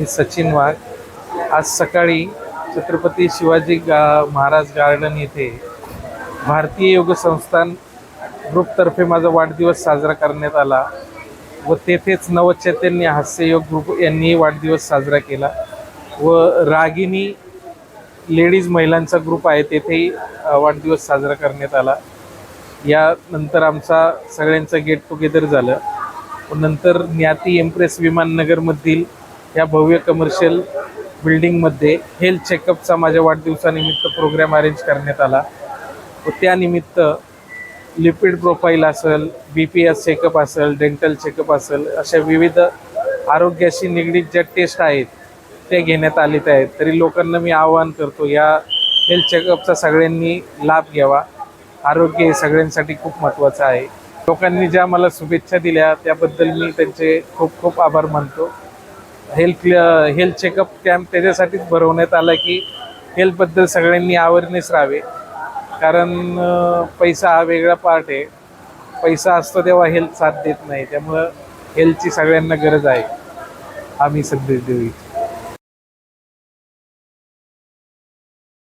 मी सचिन वाघ. आज सकाळी छत्रपती शिवाजी गा महाराज गार्डन येथे भारतीय योग संस्थान ग्रुपतर्फे माझा वाढदिवस साजरा करण्यात आला व तेथेच नवचैतन्य हास्ययोग ग्रुप यांनी वाढदिवस साजरा केला व रागिनी लेडीज महिलांचा ग्रुप आहे तेथेही वाढदिवस साजरा करण्यात आला. यानंतर आमचा सगळ्यांचं गेट टुगेदर झालं व नंतर ज्ञाती एम्प्रेस विमाननगरमधील या भव्य कमर्शियल बिल्डिंगमध्ये हेल्थ चेकअपचा माझ्या वाढदिवसानिमित्त प्रोग्राम अरेंज करण्यात आला. व त्यानिमित्त लिपिड प्रोफाईल असेल बी पी एस चेकअप असेल डेंटल चेकअप असेल अशा विविध आरोग्याशी निगडीत ज्या टेस्ट आहेत ते घेण्यात आलेत आहेत. तरी लोकांना मी आवाहन करतो या हेल्थ चेकअपचा सगळ्यांनी लाभ घ्यावा. आरोग्य हे सगळ्यांसाठी खूप महत्त्वाचं आहे. लोकांनी ज्या मला शुभेच्छा दिल्या त्याबद्दल मी त्यांचे खूप खूप आभार मानतो. हेल्थ हेल्थ चेकअप कॅम्प त्याच्यासाठीच भरवण्यात आला की हेल्थबद्दल सगळ्यांनी अवेअरनेस राहावे. कारण पैसा हा वेगळा पार्ट आहे. पैसा असतो तेव्हा हेल्थ साथ देत नाही. त्यामुळं हेल्थची सगळ्यांना गरज आहे. आम्ही संदेश देऊ इच्छितो.